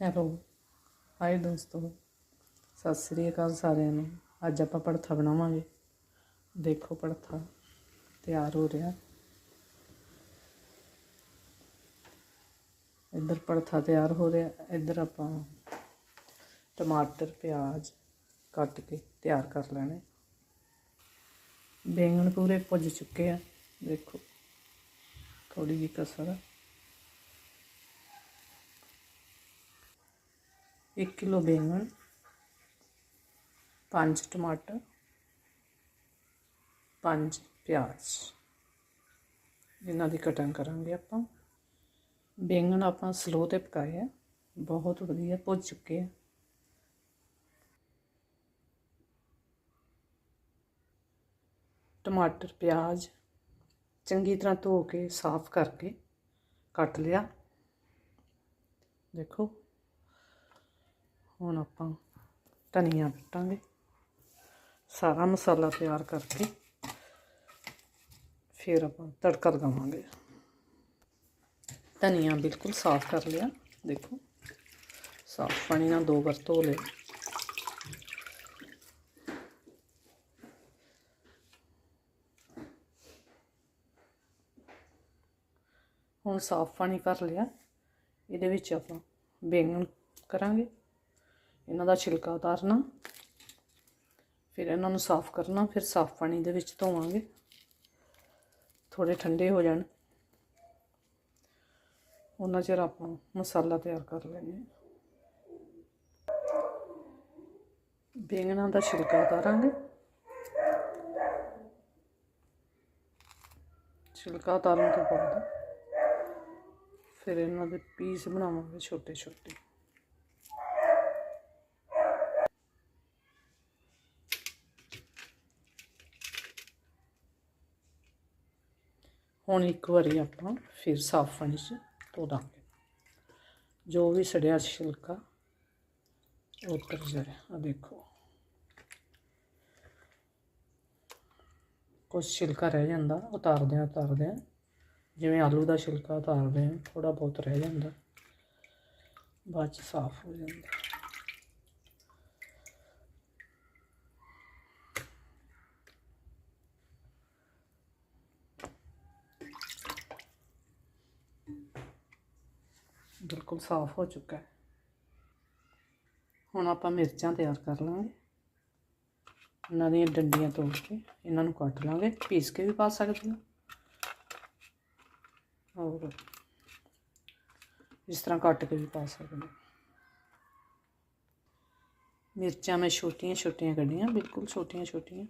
Hello, ਹਾਏ ਦੋਸਤੋ, ਸਤਿ ਸ੍ਰੀ ਅਕਾਲ ਸਾਰਿਆਂ ਨੂੰ। ਅੱਜ ਆਪਾਂ ਪੜਥਾ ਬਣਾਵਾਂਗੇ। ਦੇਖੋ ਪੜਥਾ ਤਿਆਰ ਹੋ ਰਿਹਾ। ਇੱਧਰ ਪੜਥਾ ਤਿਆਰ ਹੋ ਰਿਹਾ। ਇੱਧਰ ਆਪਾਂ ਟਮਾਟਰ, ਪਿਆਜ਼ ਕੱਟ ਕੇ ਤਿਆਰ ਕਰ ਲੈਣੇ। ਬੈਂਗਣ ਪੂਰੇ ਪੁੱਜ ਚੁੱਕੇ ਆ। ਦੇਖੋ ਥੋੜੀ ਜਿਹੀ ਕਸਰ ਆ। 1 ਕਿਲੋ ਬੈਂਗਣ 5 ਟਮਾਟਰ 5 ਪਿਆਜ਼ ਇਹਨਾਂ ਦੀ ਕਟਿੰਗ ਕਰਾਂਗੇ ਆਪਾਂ ਬੈਂਗਣ ਆਪਾਂ ਸਲੋ ਤੇ ਪਕਾਏ ਆ ਬਹੁਤ ਵਧੀਆ ਭੁੱਜ ਚੁੱਕੇ ਆ ਟਮਾਟਰ ਪਿਆਜ਼ ਚੰਗੀ ਤਰ੍ਹਾਂ ਧੋ ਕੇ ਸਾਫ਼ ਕਰਕੇ ਕੱਟ ਲਿਆ ਦੇਖੋ ਹੁਣ ਆਪਾਂ ਧਨੀਆ ਪਟਾਂਗੇ। ਸਾਰਾ ਮਸਾਲਾ ਤਿਆਰ ਕਰਕੇ ਫਿਰ ਆਪਾਂ ਤੜਕਾ ਲਗਾਵਾਂਗੇ। ਧਨੀਆ ਬਿਲਕੁਲ ਸਾਫ਼ ਕਰ ਲਿਆ, ਦੇਖੋ। ਸਾਫ਼ ਪਾਣੀ ਨਾਲ ਦੋ ਵਾਰ ਧੋ ਲਿਆ। ਹੁਣ ਸਾਫ਼ ਪਾਣੀ ਕਰ ਲਿਆ। ਇਹਦੇ ਵਿੱਚ ਆਪਾਂ ਬੈਂਗਣ ਕਰਾਂਗੇ। ਇਹਨਾਂ ਦਾ ਛਿਲਕਾ ਉਤਾਰਨਾ, ਫਿਰ ਇਹਨਾਂ ਨੂੰ ਸਾਫ਼ ਕਰਨਾ, ਫਿਰ ਸਾਫ਼ ਪਾਣੀ ਦੇ ਵਿੱਚ ਧੋਵਾਂਗੇ। ਥੋੜੇ ਠੰਡੇ ਹੋ ਜਾਣ। ਉਹਨਾਂ ਚਿਰ ਆਪਾਂ ਮਸਾਲਾ ਤਿਆਰ ਕਰ ਲੈਂਦੇ ਹਾਂ। ਬੈਂਗਣਾਂ ਦਾ ਛਿਲਕਾ ਉਤਾਰਾਂਗੇ। ਛਿਲਕਾ ਉਤਾਰਨ ਤੋਂ ਬਾਅਦ ਫਿਰ ਇਹਨਾਂ ਦੇ ਪੀਸ ਬਣਾਵਾਂਗੇ ਛੋਟੇ ਛੋਟੇ ਹੁਣ ਇੱਕ ਵਾਰੀ ਆਪਾਂ ਫਿਰ ਸਾਫ਼ ਪਾਣੀ 'ਚ ਧੋ ਦਾਂਗੇ ਜੋ ਵੀ ਸੜਿਆ ਛਿਲਕਾ, ਉਹ ਉਤਰ ਜਾਏ ਆ ਦੇਖੋ। ਕੁਛ ਛਿਲਕਾ ਰਹਿ ਜਾਂਦਾ ਉਤਾਰਦੇ ਆ ਉਤਾਰਦੇ ਆ ਜਿਵੇਂ ਆਲੂ ਦਾ ਛਿਲਕਾ ਉਤਾਰਦੇ ਆ ਥੋੜਾ ਬਹੁਤ ਰਹਿ ਜਾਂਦਾ। ਬਾਅਦ ਚ ਸਾਫ਼ ਹੋ ਜਾਂਦਾ। ਬਿਲਕੁਲ ਸਾਫ਼ ਹੋ ਚੁੱਕਾ ਹੈ। ਹੁਣ ਆਪਾਂ ਮਿਰਚਾਂ ਤਿਆਰ ਕਰ ਲਾਂਗੇ। ਇਹਨਾਂ ਦੀਆਂ ਡੰਡੀਆਂ ਤੋੜ ਕੇ ਇਹਨਾਂ ਨੂੰ ਕੱਟ ਲਾਂਗੇ। ਪੀਸ ਕੇ ਵੀ ਪਾ ਸਕਦੇ ਹਾਂ। ਔਰ ਇਸ ਤਰ੍ਹਾਂ ਕੱਟ ਕੇ ਵੀ ਪਾ ਸਕਦੇ ਹਾਂ। ਮਿਰਚਾਂ ਮੈਂ ਛੋਟੀਆਂ ਛੋਟੀਆਂ ਕੱਢੀਆਂ। ਬਿਲਕੁਲ ਛੋਟੀਆਂ ਛੋਟੀਆਂ।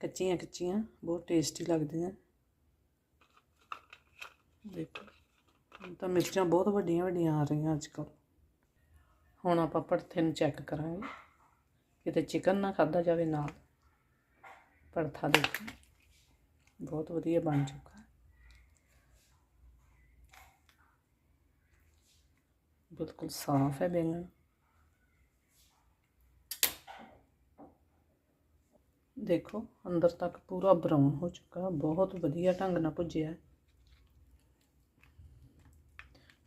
ਕੱਚੀਆਂ ਕੱਚੀਆਂ। ਬਹੁਤ ਟੇਸਟੀ ਲੱਗਦੀਆਂ। ਦੇਖੋ। ਤਾਂ ਮਿਰਚਾਂ ਬਹੁਤ ਵੱਡੀਆਂ ਵੱਡੀਆਂ ਆ ਰਹੀਆਂ ਅੱਜ ਕੱਲ੍ਹ ਹੁਣ ਆਪਾਂ ਭੜਥੇ ਨੂੰ ਚੈੱਕ ਕਰਾਂਗੇ। ਕਿਤੇ ਚਿਕਨ ਨਾ ਖਾਦਾ ਜਾਵੇ ਨਾਲ। ਭੜਥਾ ਦੇਖੋ। ਬਹੁਤ ਵਧੀਆ ਬਣ ਚੁੱਕਾ ਬਿਲਕੁਲ ਸਾਫ਼ ਹੈ ਬੈਂਗਣ। ਦੇਖੋ, ਅੰਦਰ ਤੱਕ ਪੂਰਾ ਬਰਾਊਨ ਹੋ ਚੁੱਕਾ ਬਹੁਤ ਵਧੀਆ ਢੰਗ ਨਾਲ ਭੁੱਜਿਆ ਹੈ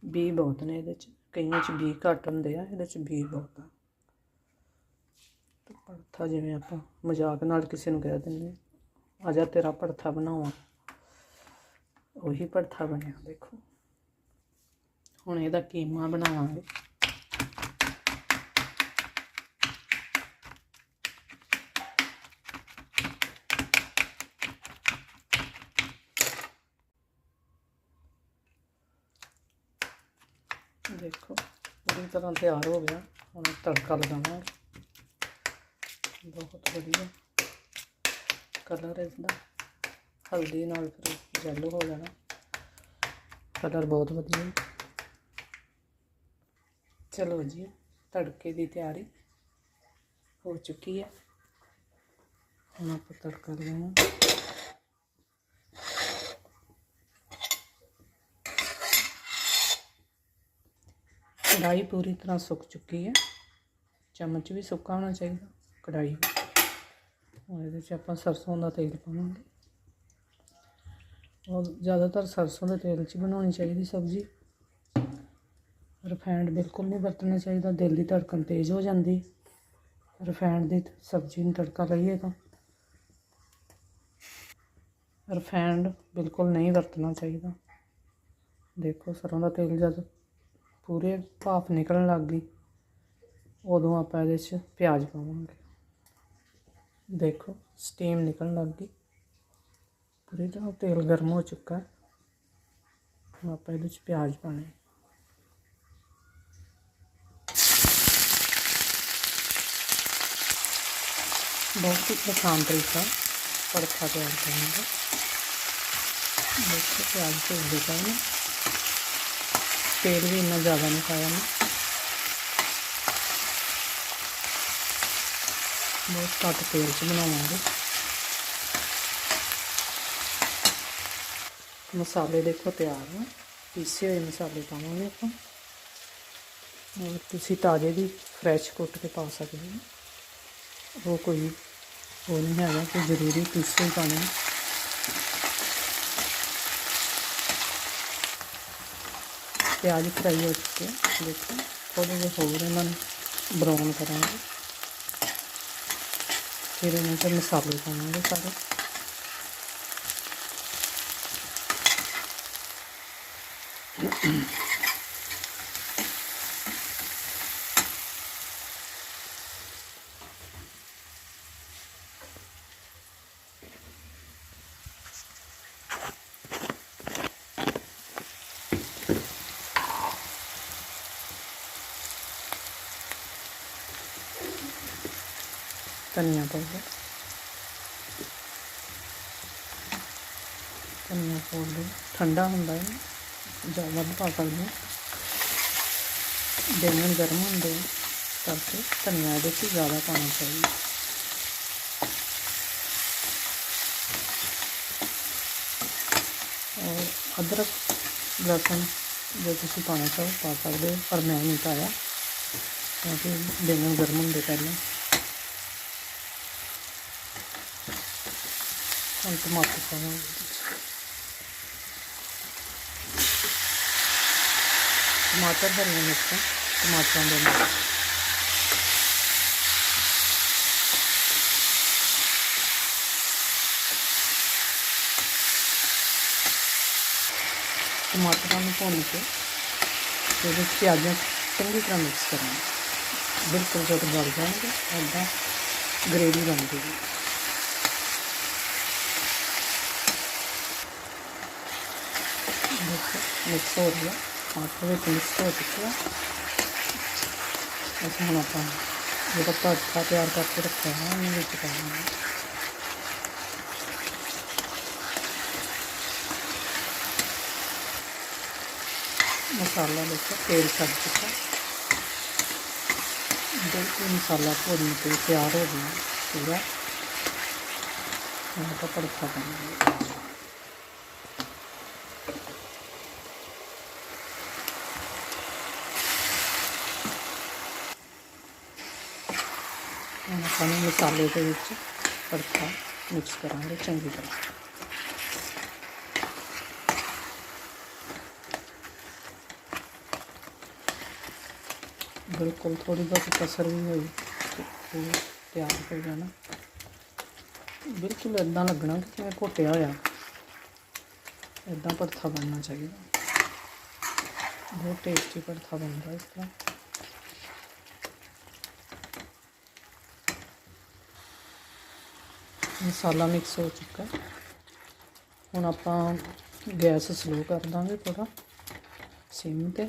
ਬੀ ਬਹੁਤ ਨੇ ਇਹਦੇ ਚ। ਕਈਆਂ ਚ ਬੀ ਘੱਟ ਹੁੰਦੇ ਆ, ਇਹਦੇ ਚ ਬੀ ਬਹੁਤ ਆ। ਤੇ ਜਿਵੇਂ ਆਪਾਂ ਮਜ਼ਾਕ ਨਾਲ ਕਿਸੇ ਨੂੰ ਕਹਿ ਦਿੰਦੇ ਆ। ਜਾ ਤੇਰਾ ਭੜਥਾ ਬਣਾਵਾਂ। ਉਹੀ ਭੜਥਾ ਬਣਿਆ, ਦੇਖੋ। ਹੁਣ ਇਹਦਾ ਕੀਮਾ ਬਣਾਵਾਂਗੇ ਦੇਖੋ ਪੂਰੀ ਤਰ੍ਹਾਂ ਤਿਆਰ ਹੋ ਗਿਆ। ਹੁਣ ਤੜਕਾ ਲਗਾਵਾਂਗੇ ਬਹੁਤ ਵਧੀਆ ਕਲਰ ਇਸਦਾ। ਹਲਦੀ ਨਾਲ ਫਿਰ ਯੈਲੋ ਹੋ ਜਾਣਾ। ਕਲਰ ਬਹੁਤ ਵਧੀਆ ਚਲੋ ਜੀ, ਤੜਕੇ ਦੀ ਤਿਆਰੀ ਹੋ ਚੁੱਕੀ ਹੈ। ਹੁਣ ਆਪਾਂ ਤੜਕਾ ਲਗਾਵਾਂਗੇ ਕੜਾਈ ਪੂਰੀ ਤਰ੍ਹਾਂ ਸੁੱਕ ਚੁੱਕੀ ਹੈ। ਚਮਚ ਵੀ ਸੁੱਕਾ ਹੋਣਾ ਚਾਹੀਦਾ ਕੜਾਈ ਵੀ। ਹੁਣ ਇਹਦੇ 'ਚ ਆਪਾਂ ਸਰਸੋਂ ਦਾ ਤੇਲ ਪਾਵਾਂਗੇ। ਉਹ ਜ਼ਿਆਦਾਤਰ ਸਰਸੋਂ ਦੇ ਤੇਲ 'ਚ ਬਣਾਉਣੀ ਚਾਹੀਦੀ ਸਬਜ਼ੀ। ਰਿਫਾਈਂਡ ਬਿਲਕੁਲ ਨਹੀਂ ਵਰਤਣਾ ਚਾਹੀਦਾ, ਦਿਲ ਦੀ ਧੜਕਣ ਤੇਜ਼ ਹੋ ਜਾਂਦੀ। ਰਿਫਾਈਂਡ ਦੀ ਸਬਜ਼ੀ ਨੂੰ ਤੜਕਾ ਲਈਏ ਤਾਂ। ਰਿਫਾਈਂਡ ਬਿਲਕੁਲ ਨਹੀਂ ਵਰਤਣਾ ਚਾਹੀਦਾ। ਦੇਖੋ ਸਰੋਂ ਦਾ ਤੇਲ ਜਦ ਪੂਰੇ ਭਾਫ ਨਿਕਲਣ ਲੱਗ ਗਈ। ਉਦੋਂ ਆਪਾਂ ਇਹਦੇ 'ਚ ਪਿਆਜ਼ ਪਾਵਾਂਗੇ। ਦੇਖੋ ਸਟੀਮ ਨਿਕਲਣ ਲੱਗ ਗਈ। ਪੂਰੀ ਤਰ੍ਹਾਂ ਤੇਲ ਗਰਮ ਹੋ ਚੁੱਕਾ ਹੈ। ਹੁਣ ਆਪਾਂ ਇਹਦੇ 'ਚ ਪਿਆਜ਼ ਪਾਣੇ ਬਹੁਤ ਹੀ ਆਸਾਨ ਤਰੀਕਾ ਪੜਥਾ ਤਿਆਰ ਕਰਨ ਦਾ ਦੇਖੋ ਪਿਆਜ਼ ਭੁੱਜਦੇ ਪਏ ਨੇ। ਤੇਲ ਵੀ ਇੰਨਾ ਜ਼ਿਆਦਾ ਨਹੀਂ ਪਾਇਆ ਮੈਂ। ਬਹੁਤ ਘੱਟ ਤੇਲ 'ਚ ਬਣਾਵਾਂਗੇ। ਮਸਾਲੇ ਦੇਖੋ ਤਿਆਰ ਨੇ। ਪੀਸੇ ਹੋਏ ਮਸਾਲੇ ਪਾਵਾਂਗੇ ਆਪਾਂ। ਔਰ ਤੁਸੀਂ ਤਾਜ਼ੇ ਦੀ ਫਰੈਸ਼ ਕੁੱਟ ਕੇ ਪਾ ਸਕਦੇ ਹੋ। ਉਹ ਕੋਈ ਉਹ ਨਹੀਂ ਹੈਗਾ ਕਿ ਜ਼ਰੂਰੀ ਪੀਸੇ ਹੀ ਪਾਣੇ ਪਿਆਜ਼ ਫਰਾਈ ਹੋ ਚੁੱਕੇ ਆ। ਦੇਖੋ ਥੋੜੇ ਜਿਹੇ ਹੋਰ ਇਹਨਾਂ ਨੂੰ ਬਰਾਊਨ ਕਰਾਂਗੇ ਫਿਰ ਇਹਨਾਂ 'ਚ ਮਸਾਲੇ ਪਾਵਾਂਗੇ ਸਾਰੇ ਧਨੀਆ ਪਾਊਡਰ ਧਨੀਆ ਪਾਊਡਰ ਠੰਡਾ ਹੁੰਦਾ ਹੈ। ਜਾਂ ਵੱਧ ਪਾ ਸਕਦੇ। ਹਾਂ ਬੈਂਗਣ ਗਰਮ ਹੁੰਦੇ ਆ ਕਰਕੇ ਧਨੀਆ ਇਹਦੇ 'ਚ ਜ਼ਿਆਦਾ ਪਾਉਣਾ ਚਾਹੀਦਾ। ਔਰ ਅਦਰਕ, ਲਸਣ ਜੋ ਤੁਸੀਂ ਪਾਣਾ ਚਾਹੋ ਪਾ ਸਕਦੇ ਹੋ, ਪਰ ਮੈਂ ਨਹੀਂ ਪਾਇਆ। ਕਿਉਂਕਿ ਬੈਂਗਣ ਗਰਮ ਹੁੰਦੇ ਪਹਿਲਾਂ। ਹੁਣ ਟਮਾਟਰ ਪਾਵਾਂਗੇ ਇਹਦੇ ਟਮਾਟਰ ਹਰੀਆਂ ਮਿਰਚਾਂ ਟਮਾਟਰਾਂ ਦੇ ਨਾਲ ਟਮਾਟਰਾਂ ਨੂੰ ਭੁੰਨ ਕੇ ਤੇ ਇਹਦੇ 'ਚ ਪਿਆਜ਼ਾਂ ਚੰਗੀ ਤਰ੍ਹਾਂ ਮਿਕਸ ਕਰਾਂਗੇ ਬਿਲਕੁਲ ਜਦ ਗਲ ਜਾਣਗੇ ਐਦਾਂ ਗ੍ਰੇਵੀ ਬਣ ਜਾਏਗੀ ਦੇਖੋ ਮਿਕਸ ਹੋ ਗਿਆ ਟਮਾਟਰ ਵਿੱਚ ਮਿਕਸ ਹੋ ਚੁੱਕਿਆ ਅਸੀਂ ਹੁਣ ਆਪਾਂ ਜਿਹੜਾ ਭਰਤਾ ਤਿਆਰ ਕਰਕੇ ਰੱਖਿਆ ਹੈ ਉਹਨੂੰ ਵਿੱਚ ਪਾਵਾਂਗੇ ਮਸਾਲਾ ਦੇਖੋ ਤੇਲ ਛੱਡ ਚੁੱਕਾ ਬਿਲਕੁਲ ਮਸਾਲਾ ਭੁੰਨ ਕੇ ਤਿਆਰ ਹੋ ਗਿਆ ਪੂਰਾ ਹੁਣ ਆਪਾਂ ਭੜਕਾ ਪਾਵਾਂਗੇ ਹੁਣ ਆਪਾਂ ਨੂੰ ਮਸਾਲੇ ਦੇ ਵਿੱਚ ਤੜਕਾ ਮਿਕਸ ਕਰਾਂਗੇ ਚੰਗੀ ਤਰ੍ਹਾਂ ਬਿਲਕੁਲ ਥੋੜੀ ਬਹੁਤ ਕਸਰ ਵੀ ਹੋਈ ਤੇ ਉਹ ਤਿਆਰ ਹੋ ਜਾਣਾ ਬਿਲਕੁਲ ਇਦਾਂ ਲੱਗਣਾ ਕਿ ਕਿਵੇਂ ਘੋਟਿਆ ਹੋਇਆ ਇਦਾਂ ਭਰਥਾ ਬਣਨਾ ਚਾਹੀਦਾ ਬਹੁਤ ਟੇਸਟੀ ਭਰਥਾ ਬਣਦਾ ਇਸ ਮਸਾਲਾ ਮਿਕਸ ਹੋ ਚੁੱਕਾ ਹੁਣ ਆਪਾਂ ਗੈਸ ਸਲੋ ਕਰ ਦਾਂਗੇ ਥੋੜਾ ਸਿਮ ਤੇ।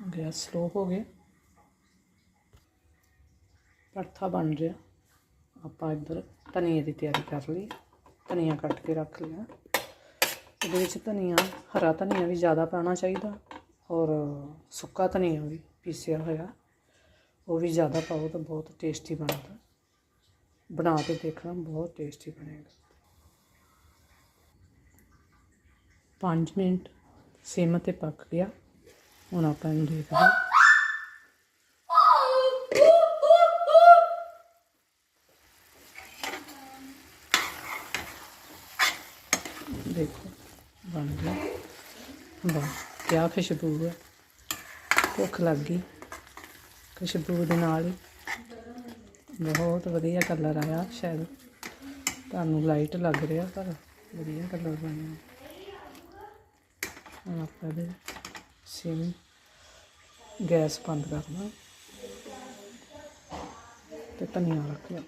ਗੈਸ ਸਲੋ ਹੋ ਗਈ। ਪਰਥਾ ਬਣ ਰਿਹਾ। ਆਪਾਂ ਇੱਧਰ ਧਨੀਏ ਦੀ ਤਿਆਰੀ ਕਰ ਲਈ, ਧਨੀਆ ਕੱਟ ਕੇ ਰੱਖ ਲਿਆ। ਇਹਦੇ ਵਿੱਚ ਧਨੀਆ, ਹਰਾ ਧਨੀਆ ਵੀ ਜ਼ਿਆਦਾ ਪਾਉਣਾ ਚਾਹੀਦਾ ਔਰ ਸੁੱਕਾ ਧਨੀਆ ਵੀ ਪੀਸਿਆ ਹੋਇਆ, ਉਹ ਵੀ ਜ਼ਿਆਦਾ ਪਾਓ ਤਾਂ ਬਹੁਤ ਟੇਸਟੀ ਬਣਦਾ। ਬਣਾ ਕੇ ਦੇਖਣਾ, ਬਹੁਤ ਟੇਸਟੀ ਬਣੇਗਾ। 5 ਮਿੰਟ ਸਿਮ ਤੇ ਪੱਕ ਗਿਆ, ਹੁਣ ਆਪਾਂ ਇਹਨੂੰ ਦੇਖਦੇ ਹਾਂ ਦੇਖੋ ਬਣ ਗਿਆ ਵਾਹ ਕਿਆ ਖੁਸ਼ਬੂ ਹੈ ਭੁੱਖ ਲੱਗ ਗਈ। ਖੁਸ਼ਬੂ ਦੇ ਨਾਲ ਹੀ। ਬਹੁਤ ਵਧੀਆ ਕਲਰ ਆਇਆ ਸ਼ਾਇਦ। ਤੁਹਾਨੂੰ ਲਾਈਟ ਲੱਗ ਰਿਹਾ, ਪਰ ਵਧੀਆ ਕਲਰ ਬਣਿਆ ਆਪਾਂ ਦੇ ਸਿਮ ਗੈਸ ਬੰਦ ਕਰਨਾ। ਤੇ ਧਨੀਆ ਰੱਖ ਲਿਆ।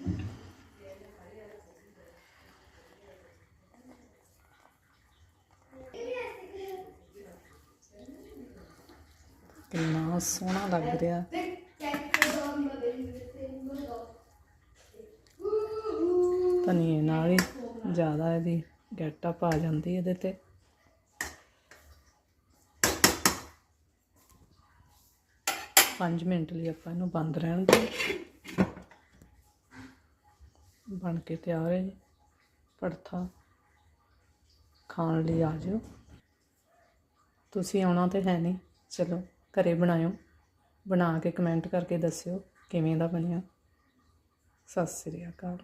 ਕਿੰਨਾ ਸੋਹਣਾ ਲੱਗ ਰਿਹਾ। ਧਨੀਏ ਨਾਲ ਹੀ ਜ਼ਿਆਦਾ ਇਹਦੀ ਗੈਟਅਪ ਆ ਜਾਂਦੀ ਇਹਦੇ ਤੇ। ਪੰਜ ਮਿੰਟ ਲਈ ਆਪਾਂ ਇਹਨੂੰ ਬੰਦ ਰਹਿਣ ਦੇ। ਬਣ ਕੇ ਤਿਆਰ ਹੈ ਜੀ। ਪੜਥਾ ਖਾਣ ਲਈ ਆ ਜਾਓ। ਤੁਸੀਂ ਆਉਣਾ ਤੇ ਹੈ ਨਹੀਂ। ਚਲੋ। ਘਰੇ ਬਣਾਇਓ। ਬਣਾ ਕੇ ਕਮੈਂਟ ਕਰਕੇ ਦੱਸਿਓ ਕਿਵੇਂ ਦਾ ਬਣਿਆ। ਸਤਿ ਸ੍ਰੀ ਅਕਾਲ।